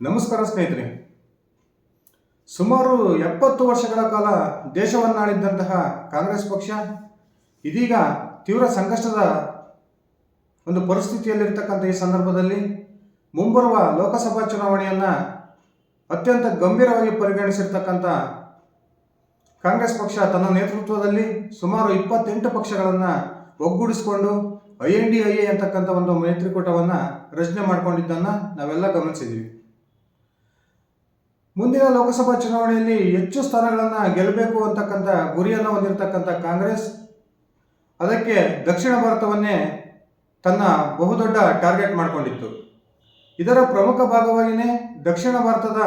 ನಮಸ್ಕಾರ ಸ್ನೇಹಿತರೆ. ಸುಮಾರು ಎಪ್ಪತ್ತು ವರ್ಷಗಳ ಕಾಲ ದೇಶವನ್ನಾಳಿದ್ದಂತಹ ಕಾಂಗ್ರೆಸ್ ಪಕ್ಷ ಇದೀಗ ತೀವ್ರ ಸಂಕಷ್ಟದ ಒಂದು ಪರಿಸ್ಥಿತಿಯಲ್ಲಿರ್ತಕ್ಕಂಥ ಈ ಸಂದರ್ಭದಲ್ಲಿ ಮುಂಬರುವ ಲೋಕಸಭಾ ಚುನಾವಣೆಯನ್ನು ಅತ್ಯಂತ ಗಂಭೀರವಾಗಿ ಪರಿಗಣಿಸಿರ್ತಕ್ಕಂಥ ಕಾಂಗ್ರೆಸ್ ಪಕ್ಷ ತನ್ನ ನೇತೃತ್ವದಲ್ಲಿ ಸುಮಾರು ಇಪ್ಪತ್ತೆಂಟು ಪಕ್ಷಗಳನ್ನು ಒಗ್ಗೂಡಿಸಿಕೊಂಡು I N D I A ಅಂತಕ್ಕಂಥ ಒಂದು ಮೈತ್ರಿಕೂಟವನ್ನು ರಚನೆ ಮಾಡಿಕೊಂಡಿದ್ದನ್ನು ನಾವೆಲ್ಲ ಗಮನಿಸಿದ್ದೀವಿ. ಮುಂದಿನ ಲೋಕಸಭಾ ಚುನಾವಣೆಯಲ್ಲಿ ಹೆಚ್ಚು ಸ್ಥಾನಗಳನ್ನು ಗೆಲ್ಲಬೇಕು ಅಂತಕ್ಕಂಥ ಗುರಿಯನ್ನು ಹೊಂದಿರತಕ್ಕಂಥ ಕಾಂಗ್ರೆಸ್, ಅದಕ್ಕೆ ದಕ್ಷಿಣ ಭಾರತವನ್ನೇ ತನ್ನ ಬಹುದೊಡ್ಡ ಟಾರ್ಗೆಟ್ ಮಾಡಿಕೊಂಡಿತ್ತು. ಇದರ ಪ್ರಮುಖ ಭಾಗವಾಗಿಯೇ ದಕ್ಷಿಣ ಭಾರತದ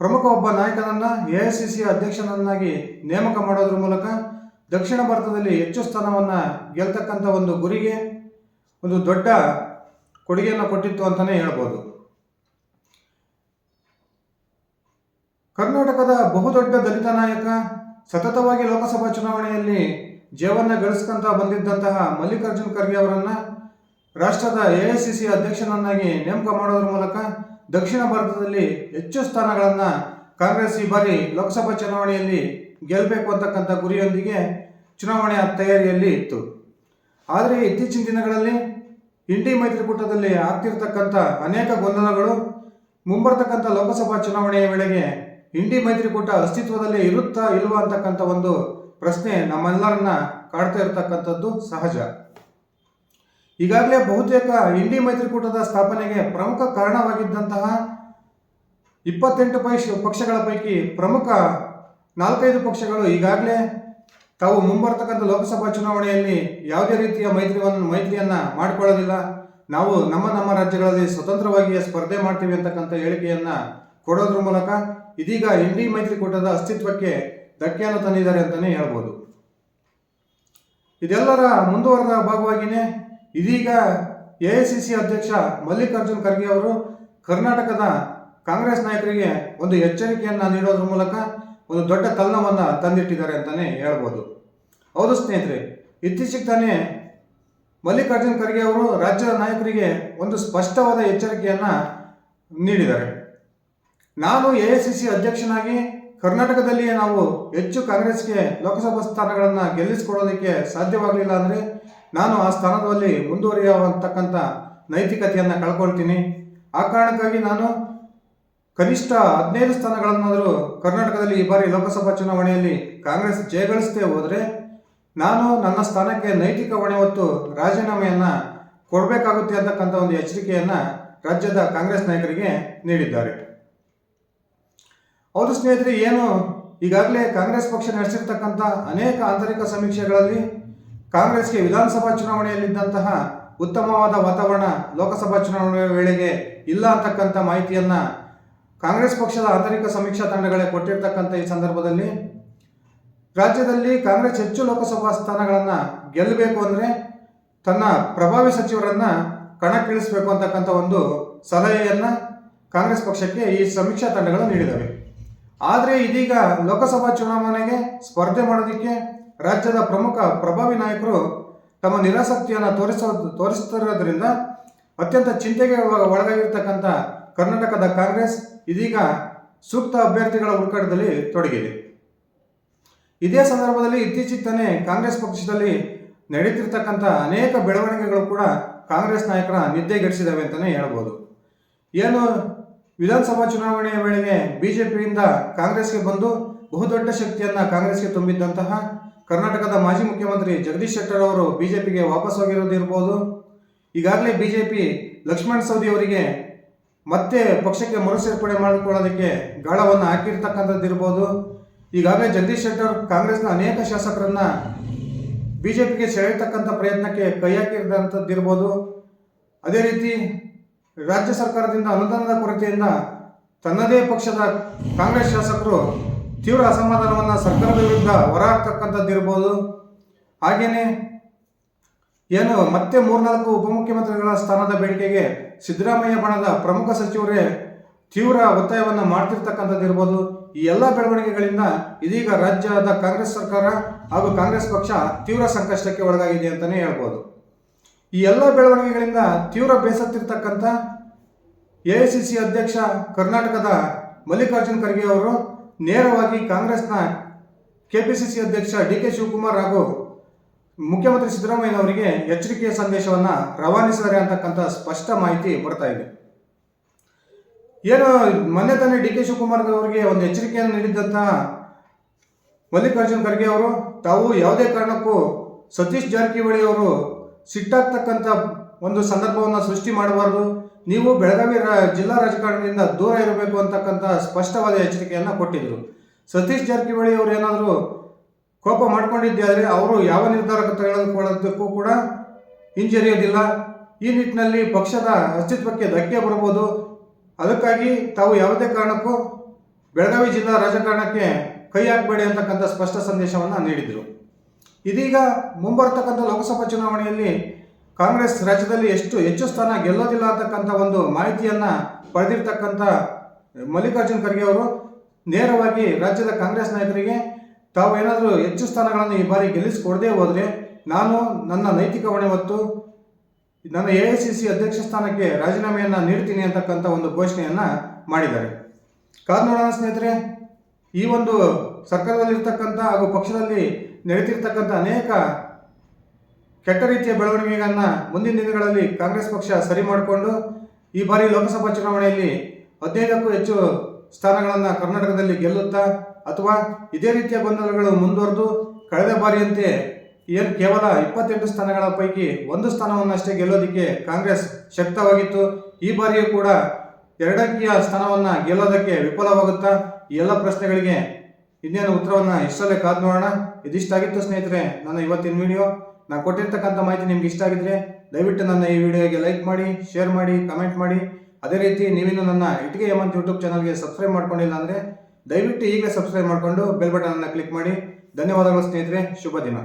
ಪ್ರಮುಖ ಒಬ್ಬ ನಾಯಕನನ್ನು ಎ ಐ ಸಿ ಸಿ ಅಧ್ಯಕ್ಷನನ್ನಾಗಿ ನೇಮಕ ಮಾಡೋದ್ರ ಮೂಲಕ ದಕ್ಷಿಣ ಭಾರತದಲ್ಲಿ ಹೆಚ್ಚು ಸ್ಥಾನವನ್ನು ಗೆಲ್ತಕ್ಕಂಥ ಒಂದು ಗುರಿಗೆ, ಒಂದು ದೊಡ್ಡ ಕೊಡುಗೆಯನ್ನು ಕೊಟ್ಟಿತ್ತು ಅಂತಲೇ ಹೇಳ್ಬೋದು. ಕರ್ನಾಟಕದ ಬಹುದೊಡ್ಡ ದಲಿತ ನಾಯಕ ಸತತವಾಗಿ ಲೋಕಸಭಾ ಚುನಾವಣೆಯಲ್ಲಿ ಜಯವನ್ನು ಗಳಿಸ್ಕೊಂತ ಬಂದಿದ್ದಂತಹ ಮಲ್ಲಿಕಾರ್ಜುನ್ ಖರ್ಗೆ ಅವರನ್ನ ರಾಷ್ಟ್ರದ ಎಐಸಿಸಿ ಅಧ್ಯಕ್ಷನನ್ನಾಗಿ ನೇಮಕ ಮಾಡೋದ್ರ ಮೂಲಕ ದಕ್ಷಿಣ ಭಾರತದಲ್ಲಿ ಹೆಚ್ಚು ಸ್ಥಾನಗಳನ್ನು ಕಾಂಗ್ರೆಸ್ ಈ ಬಾರಿ ಲೋಕಸಭಾ ಚುನಾವಣೆಯಲ್ಲಿ ಗೆಲ್ಲಬೇಕು ಅಂತಕ್ಕಂಥ ಗುರಿಯೊಂದಿಗೆ ಚುನಾವಣೆಯ ತಯಾರಿಯಲ್ಲಿ ಇತ್ತು. ಆದರೆ ಇತ್ತೀಚಿನ ದಿನಗಳಲ್ಲಿ ಇಂಡಿ ಮೈತ್ರಿಕೂಟದಲ್ಲಿ ಆಗ್ತಿರ್ತಕ್ಕಂಥ ಅನೇಕ ಗೊಂದಲಗಳು ಮುಂಬರ್ತಕ್ಕಂಥ ಲೋಕಸಭಾ ಚುನಾವಣೆಯ ವೇಳೆಗೆ ಇಂಡಿ ಮೈತ್ರಿಕೂಟ ಅಸ್ತಿತ್ವದಲ್ಲೇ ಇರುತ್ತಾ ಇಲ್ವಾ ಅಂತಕ್ಕಂಥ ಒಂದು ಪ್ರಶ್ನೆ ನಮ್ಮೆಲ್ಲರನ್ನ ಕಾಡ್ತಾ ಇರತಕ್ಕಂಥದ್ದು ಸಹಜ. ಈಗಾಗಲೇ ಬಹುತೇಕ ಇಂಡಿ ಮೈತ್ರಿಕೂಟದ ಸ್ಥಾಪನೆಗೆ ಪ್ರಮುಖ ಕಾರಣವಾಗಿದ್ದಂತಹ ಇಪ್ಪತ್ತೆಂಟು ಪೈಶ್ ಪಕ್ಷಗಳ ಪೈಕಿ ಪ್ರಮುಖ ನಾಲ್ಕೈದು ಪಕ್ಷಗಳು ಈಗಾಗಲೇ ತಾವು ಮುಂಬರ್ತಕ್ಕಂಥ ಲೋಕಸಭಾ ಚುನಾವಣೆಯಲ್ಲಿ ಯಾವುದೇ ರೀತಿಯ ಮೈತ್ರಿಯನ್ನು ಮೈತ್ರಿಯನ್ನ ಮಾಡಿಕೊಳ್ಳೋದಿಲ್ಲ ನಾವು ನಮ್ಮ ನಮ್ಮ ರಾಜ್ಯಗಳಲ್ಲಿ ಸ್ವತಂತ್ರವಾಗಿ ಸ್ಪರ್ಧೆ ಮಾಡ್ತೀವಿ ಅಂತಕ್ಕಂಥ ಹೇಳಿಕೆಯನ್ನ ಕೊಡೋದ್ರ ಮೂಲಕ ಇದೀಗ ಇಂಡಿ ಮೈತ್ರಿಕೂಟದ ಅಸ್ತಿತ್ವಕ್ಕೆ ಧಕ್ಕೆಯನ್ನು ತಂದಿದ್ದಾರೆ ಅಂತಲೇ ಹೇಳ್ಬೋದು. ಇದೆಲ್ಲರ ಮುಂದುವರೆದ ಭಾಗವಾಗಿಯೇ ಇದೀಗ ಎ ಐ ಸಿ ಸಿ ಅಧ್ಯಕ್ಷ ಮಲ್ಲಿಕಾರ್ಜುನ್ ಖರ್ಗೆ ಅವರು ಕರ್ನಾಟಕದ ಕಾಂಗ್ರೆಸ್ ನಾಯಕರಿಗೆ ಒಂದು ಎಚ್ಚರಿಕೆಯನ್ನು ನೀಡೋದ್ರ ಮೂಲಕ ಒಂದು ದೊಡ್ಡ ತಲ್ಲವನ್ನು ತಂದಿಟ್ಟಿದ್ದಾರೆ ಅಂತಲೇ ಹೇಳ್ಬೋದು. ಹೌದು ಸ್ನೇಹಿತರೆ, ಇತ್ತೀಚೆಗೆ ತಾನೇ ಮಲ್ಲಿಕಾರ್ಜುನ್ ಖರ್ಗೆ ಅವರು ರಾಜ್ಯದ ನಾಯಕರಿಗೆ ಒಂದು ಸ್ಪಷ್ಟವಾದ ಎಚ್ಚರಿಕೆಯನ್ನು ನೀಡಿದ್ದಾರೆ. ನಾನು ಎ ಐ ಸಿ ಸಿ ಅಧ್ಯಕ್ಷನಾಗಿ ಕರ್ನಾಟಕದಲ್ಲಿಯೇ ನಾವು ಹೆಚ್ಚು ಕಾಂಗ್ರೆಸ್ಗೆ ಲೋಕಸಭಾ ಸ್ಥಾನಗಳನ್ನು ಗೆಲ್ಲಿಸಿಕೊಡೋದಕ್ಕೆ ಸಾಧ್ಯವಾಗಲಿಲ್ಲ ಅಂದರೆ ನಾನು ಆ ಸ್ಥಾನದಲ್ಲಿ ಮುಂದುವರಿಯುವಂತಕ್ಕಂಥ ನೈತಿಕತೆಯನ್ನು ಕಳ್ಕೊಳ್ತೀನಿ. ಆ ಕಾರಣಕ್ಕಾಗಿ ನಾನು ಕನಿಷ್ಠ ಹದಿನೈದು ಸ್ಥಾನಗಳನ್ನಾದರೂ ಕರ್ನಾಟಕದಲ್ಲಿ ಈ ಬಾರಿ ಲೋಕಸಭಾ ಚುನಾವಣೆಯಲ್ಲಿ ಕಾಂಗ್ರೆಸ್ ಜಯಗಳಿಸದೆ ಹೋದರೆ ನಾನು ನನ್ನ ಸ್ಥಾನಕ್ಕೆ ನೈತಿಕ ಹೊಣೆ ಹೊತ್ತು ರಾಜೀನಾಮೆಯನ್ನು ಕೊಡಬೇಕಾಗುತ್ತೆ ಅಂತಕ್ಕಂಥ ಒಂದು ಎಚ್ಚರಿಕೆಯನ್ನು ರಾಜ್ಯದ ಕಾಂಗ್ರೆಸ್ ನಾಯಕರಿಗೆ ನೀಡಿದ್ದಾರೆ. ಹೌದು ಸ್ನೇಹಿತರೆ, ಏನು ಈಗಾಗಲೇ ಕಾಂಗ್ರೆಸ್ ಪಕ್ಷ ನಡೆಸಿರ್ತಕ್ಕಂಥ ಅನೇಕ ಆಂತರಿಕ ಸಮೀಕ್ಷೆಗಳಲ್ಲಿ ಕಾಂಗ್ರೆಸ್ಗೆ ವಿಧಾನಸಭಾ ಚುನಾವಣೆಯಲ್ಲಿದ್ದಂತಹ ಉತ್ತಮವಾದ ವಾತಾವರಣ ಲೋಕಸಭಾ ಚುನಾವಣೆ ವೇಳೆಗೆ ಇಲ್ಲ ಅಂತಕ್ಕಂಥ ಮಾಹಿತಿಯನ್ನ ಕಾಂಗ್ರೆಸ್ ಪಕ್ಷದ ಆಂತರಿಕ ಸಮೀಕ್ಷಾ ತಂಡಗಳೇ ಕೊಟ್ಟಿರ್ತಕ್ಕಂಥ ಈ ಸಂದರ್ಭದಲ್ಲಿ ರಾಜ್ಯದಲ್ಲಿ ಕಾಂಗ್ರೆಸ್ ಹೆಚ್ಚು ಲೋಕಸಭಾ ಸ್ಥಾನಗಳನ್ನು ಗೆಲ್ಲಬೇಕು ಅಂದರೆ ತನ್ನ ಪ್ರಭಾವಿ ಸಚಿವರನ್ನ ಕಣಕ್ಕಿಳಿಸಬೇಕು ಅಂತಕ್ಕಂಥ ಒಂದು ಸಲಹೆಯನ್ನ ಕಾಂಗ್ರೆಸ್ ಪಕ್ಷಕ್ಕೆ ಈ ಸಮೀಕ್ಷಾ ತಂಡಗಳು ನೀಡಿದವೆ. ಆದರೆ ಇದೀಗ ಲೋಕಸಭಾ ಚುನಾವಣೆಗೆ ಸ್ಪರ್ಧೆ ಮಾಡೋದಕ್ಕೆ ರಾಜ್ಯದ ಪ್ರಮುಖ ಪ್ರಭಾವಿ ನಾಯಕರು ತಮ್ಮ ನಿರಾಸಕ್ತಿಯನ್ನು ತೋರಿಸ ತೋರಿಸ್ತಿರೋದ್ರಿಂದ ಅತ್ಯಂತ ಚಿಂತೆಗೆ ಒಳ- ಒಳಗಾಗಿರ್ತಕ್ಕಂಥ ಕರ್ನಾಟಕದ ಕಾಂಗ್ರೆಸ್ ಇದೀಗ ಸೂಕ್ತ ಅಭ್ಯರ್ಥಿಗಳ ಹುಡುಕಾಟದಲ್ಲಿ ತೊಡಗಿದೆ. ಇದೇ ಸಂದರ್ಭದಲ್ಲಿ ಇತ್ತೀಚಿತ್ತನೇ ಕಾಂಗ್ರೆಸ್ ಪಕ್ಷದಲ್ಲಿ ನಡೀತಿರ್ತಕ್ಕಂಥ ಅನೇಕ ಬೆಳವಣಿಗೆಗಳು ಕೂಡ ಕಾಂಗ್ರೆಸ್ ನಾಯಕರ ನಿದ್ದೆಗೆಡಿಸಿದಾವೆ ಅಂತಲೇ ಹೇಳ್ಬೋದು. ಏನು ವಿಧಾನಸಭಾ ಚುನಾವಣೆಯ ವೇಳೆಗೆ ಬಿಜೆಪಿಯಿಂದ ಕಾಂಗ್ರೆಸ್ಗೆ ಬಂದು ಬಹುದೊಡ್ಡ ಶಕ್ತಿಯನ್ನ ಕಾಂಗ್ರೆಸ್ಗೆ ತುಂಬಿದ್ದಂತಹ ಕರ್ನಾಟಕದ ಮಾಜಿ ಮುಖ್ಯಮಂತ್ರಿ ಜಗದೀಶ್ ಶೆಟ್ಟರ್ ಅವರು ಬಿಜೆಪಿಗೆ ವಾಪಸ್ ಹೋಗಿರೋದಿರ್ಬೋದು ಈಗಾಗಲೇ ಬಿಜೆಪಿ ಲಕ್ಷ್ಮಣ್ ಸವದಿ ಅವರಿಗೆ ಮತ್ತೆ ಪಕ್ಷಕ್ಕೆ ಮರುಸೇರ್ಪಡೆ ಮಾಡಿಕೊಳ್ಳೋದಕ್ಕೆ ಗಾಳವನ್ನು ಹಾಕಿರ್ತಕ್ಕಂಥದ್ದಿರ್ಬೋದು ಈಗಾಗಲೇ ಜಗದೀಶ್ ಶೆಟ್ಟರ್ ಕಾಂಗ್ರೆಸ್ನ ಅನೇಕ ಶಾಸಕರನ್ನ ಬಿಜೆಪಿಗೆ ಸೆಳೆಯತಕ್ಕಂಥ ಪ್ರಯತ್ನಕ್ಕೆ ಕೈ ಹಾಕಿದಂಥದ್ದಿರ್ಬೋದು ಅದೇ ರೀತಿ ರಾಜ್ಯ ಸರ್ಕಾರದಿಂದ ಅನುದಾನದ ಕೊರತೆಯಿಂದ ತನ್ನದೇ ಪಕ್ಷದ ಕಾಂಗ್ರೆಸ್ ಶಾಸಕರು ತೀವ್ರ ಅಸಮಾಧಾನವನ್ನು ಸರ್ಕಾರದ ವಿರುದ್ಧ ಹೊರಹಾಕ್ತಕ್ಕಂಥದ್ದಿರ್ಬೋದು ಹಾಗೆಯೇ ಏನು ಮತ್ತೆ ಮೂರ್ನಾಲ್ಕು ಉಪಮುಖ್ಯಮಂತ್ರಿಗಳ ಸ್ಥಾನದ ಬೇಡಿಕೆಗೆ ಸಿದ್ದರಾಮಯ್ಯ ಬಣದ ಪ್ರಮುಖ ಸಚಿವರೇ ತೀವ್ರ ಒತ್ತಾಯವನ್ನು ಮಾಡ್ತಿರ್ತಕ್ಕಂಥದ್ದಿರ್ಬೋದು. ಈ ಎಲ್ಲ ಬೆಳವಣಿಗೆಗಳಿಂದ ಇದೀಗ ರಾಜ್ಯದ ಕಾಂಗ್ರೆಸ್ ಸರ್ಕಾರ ಹಾಗೂ ಕಾಂಗ್ರೆಸ್ ಪಕ್ಷ ತೀವ್ರ ಸಂಕಷ್ಟಕ್ಕೆ ಒಳಗಾಗಿದೆ ಅಂತಲೇ ಹೇಳ್ಬೋದು. ಈ ಎಲ್ಲ ಬೆಳವಣಿಗೆಗಳಿಂದ ತೀವ್ರ ಬೇಸತ್ತಿರ್ತಕ್ಕಂಥ ಎಐಸಿಸಿ ಅಧ್ಯಕ್ಷ ಕರ್ನಾಟಕದ ಮಲ್ಲಿಕಾರ್ಜುನ್ ಖರ್ಗೆ ಅವರು ನೇರವಾಗಿ ಕಾಂಗ್ರೆಸ್ನ ಕೆಪಿಸಿಸಿ ಅಧ್ಯಕ್ಷ ಡಿ ಕೆ ಶಿವಕುಮಾರ್ ಹಾಗೂ ಮುಖ್ಯಮಂತ್ರಿ ಸಿದ್ದರಾಮಯ್ಯನವರಿಗೆ ಎಚ್ಚರಿಕೆಯ ಸಂದೇಶವನ್ನು ರವಾನಿಸಿದ್ದಾರೆ ಅಂತಕ್ಕಂಥ ಸ್ಪಷ್ಟ ಮಾಹಿತಿ ಬರ್ತಾ ಇದೆ. ಏನು ಮೊನ್ನೆ ತಾನೇ ಡಿ ಕೆ ಶಿವಕುಮಾರ್ ಅವರಿಗೆ ಒಂದು ಎಚ್ಚರಿಕೆಯನ್ನು ನೀಡಿದ್ದಂತಹ ಮಲ್ಲಿಕಾರ್ಜುನ್ ಖರ್ಗೆ ಅವರು ತಾವು ಯಾವುದೇ ಕಾರಣಕ್ಕೂ ಸತೀಶ್ ಜಾರಕಿಹೊಳಿ ಅವರು ಸಿಟ್ಟಾಗ್ತಕ್ಕಂಥ ಒಂದು ಸಂದರ್ಭವನ್ನು ಸೃಷ್ಟಿ ಮಾಡಬಾರ್ದು. ನೀವು ಬೆಳಗಾವಿ ಜಿಲ್ಲಾ ರಾಜಕಾರಣದಿಂದ ದೂರ ಇರಬೇಕು ಅಂತಕ್ಕಂಥ ಸ್ಪಷ್ಟವಾದ ಎಚ್ಚರಿಕೆಯನ್ನು ಕೊಟ್ಟಿದ್ದರು ಸತೀಶ್ ಜಾರಕಿಹೊಳಿ ಅವರು ಏನಾದರೂ ಕೋಪ ಮಾಡಿಕೊಂಡಿದ್ದಾದರೆ ಅವರು ಯಾವ ನಿರ್ಧಾರ ತೆಗೆದುಕೊಳ್ಳೋದಕ್ಕೂ ಕೂಡ ಹಿಂಜರಿಯೋದಿಲ್ಲ. ಈ ನಿಟ್ಟಿನಲ್ಲಿ ಪಕ್ಷದ ಅಸ್ತಿತ್ವಕ್ಕೆ ಧಕ್ಕೆ ಬರಬಹುದು ಅದಕ್ಕಾಗಿ ತಾವು ಯಾವುದೇ ಕಾರಣಕ್ಕೂ ಬೆಳಗಾವಿ ಜಿಲ್ಲಾ ರಾಜಕಾರಣಕ್ಕೆ ಕೈ ಹಾಕಬೇಡಿ ಅಂತಕ್ಕಂಥ ಸ್ಪಷ್ಟ ಸಂದೇಶವನ್ನು ನೀಡಿದರು. ಇದೀಗ ಮುಂಬರ್ತಕ್ಕಂಥ ಲೋಕಸಭಾ ಚುನಾವಣೆಯಲ್ಲಿ ಕಾಂಗ್ರೆಸ್ ರಾಜ್ಯದಲ್ಲಿ ಎಷ್ಟು ಹೆಚ್ಚು ಸ್ಥಾನ ಗೆಲ್ಲೋದಿಲ್ಲ ಅಂತಕ್ಕಂಥ ಒಂದು ಮಾಹಿತಿಯನ್ನು ಪಡೆದಿರ್ತಕ್ಕಂಥ ಮಲ್ಲಿಕಾರ್ಜುನ್ ಖರ್ಗೆ ಅವರು ನೇರವಾಗಿ ರಾಜ್ಯದ ಕಾಂಗ್ರೆಸ್ ನಾಯಕರಿಗೆ ತಾವು ಏನಾದರೂ ಹೆಚ್ಚು ಸ್ಥಾನಗಳನ್ನು ಈ ಬಾರಿ ಗೆಲ್ಲಿಸಿಕೊಡದೇ ಹೋದರೆ ನಾನು ನನ್ನ ನೈತಿಕ ಹೊಣೆ ಹೊತ್ತು ನನ್ನ ಎ ಐ ಸಿ ಸಿ ಅಧ್ಯಕ್ಷ ಸ್ಥಾನಕ್ಕೆ ರಾಜೀನಾಮೆಯನ್ನು ನೀಡ್ತೀನಿ ಅಂತಕ್ಕಂಥ ಒಂದು ಘೋಷಣೆಯನ್ನು ಮಾಡಿದ್ದಾರೆ. ಕಾದ್ ನೋಡೋಣ ಸ್ನೇಹಿತರೆ, ಈ ಒಂದು ಸರ್ಕಾರದಲ್ಲಿರ್ತಕ್ಕಂಥ ಹಾಗೂ ಪಕ್ಷದಲ್ಲಿ ನಡೀತಿರ್ತಕ್ಕಂಥ ಅನೇಕ ಕೆಟ್ಟ ರೀತಿಯ ಬೆಳವಣಿಗೆಗಳನ್ನು ಮುಂದಿನ ದಿನಗಳಲ್ಲಿ ಕಾಂಗ್ರೆಸ್ ಪಕ್ಷ ಸರಿ ಮಾಡಿಕೊಂಡು ಈ ಬಾರಿ ಲೋಕಸಭಾ ಚುನಾವಣೆಯಲ್ಲಿ ಹದಿನೈದಕ್ಕೂ ಹೆಚ್ಚು ಸ್ಥಾನಗಳನ್ನು ಕರ್ನಾಟಕದಲ್ಲಿ ಗೆಲ್ಲುತ್ತಾ ಅಥವಾ ಇದೇ ರೀತಿಯ ಗೊಂದಲಗಳು ಮುಂದುವರೆದು ಕಳೆದ ಬಾರಿಯಂತೆ ಏನು ಕೇವಲ ಇಪ್ಪತ್ತೆಂಟು ಸ್ಥಾನಗಳ ಪೈಕಿ ಒಂದು ಸ್ಥಾನವನ್ನಷ್ಟೇ ಗೆಲ್ಲೋದಕ್ಕೆ ಕಾಂಗ್ರೆಸ್ ಶಕ್ತವಾಗಿತ್ತು. ಈ ಬಾರಿಯೂ ಕೂಡ ಎರಡಕ್ಕಿಯ ಸ್ಥಾನವನ್ನು ಗೆಲ್ಲೋದಕ್ಕೆ ವಿಫಲವಾಗುತ್ತಾ ಎಲ್ಲ ಪ್ರಶ್ನೆಗಳಿಗೆ ಇನ್ನೇನು ಉತ್ತರವನ್ನು ಇಷ್ಟಲ್ಲೇ ಕಾದು ನೋಡೋಣ. ಇದಿಷ್ಟಾಗಿತ್ತು ಸ್ನೇಹಿತರೆ, ನನ್ನ ಇವತ್ತಿನ ವಿಡಿಯೋ ನಾನು ಕೊಟ್ಟಿರ್ತಕ್ಕಂಥ ಮಾಹಿತಿ ನಿಮ್ಗೆ ಇಷ್ಟ ಆಗಿದ್ರೆ ದಯವಿಟ್ಟು ನನ್ನ ಈ ವಿಡಿಯೋಗೆ ಲೈಕ್ ಮಾಡಿ ಶೇರ್ ಮಾಡಿ ಕಮೆಂಟ್ ಮಾಡಿ. ಅದೇ ರೀತಿ ನೀವಿನ್ನು ನನ್ನ ಇಟ್ಟಿಗೆ ಹೇಮಂತ್ ಯೂಟ್ಯೂಬ್ ಚಾನಲ್ಗೆ ಸಬ್ಸ್ಕ್ರೈಬ್ ಮಾಡ್ಕೊಂಡಿಲ್ಲ ಅಂದರೆ ದಯವಿಟ್ಟು ಈಗಲೇ ಸಬ್ಸ್ಕ್ರೈಬ್ ಮಾಡಿಕೊಂಡು ಬೆಲ್ ಬಟನನ್ನು ಕ್ಲಿಕ್ ಮಾಡಿ. ಧನ್ಯವಾದಗಳು ಸ್ನೇಹಿತರೆ, ಶುಭ ದಿನ.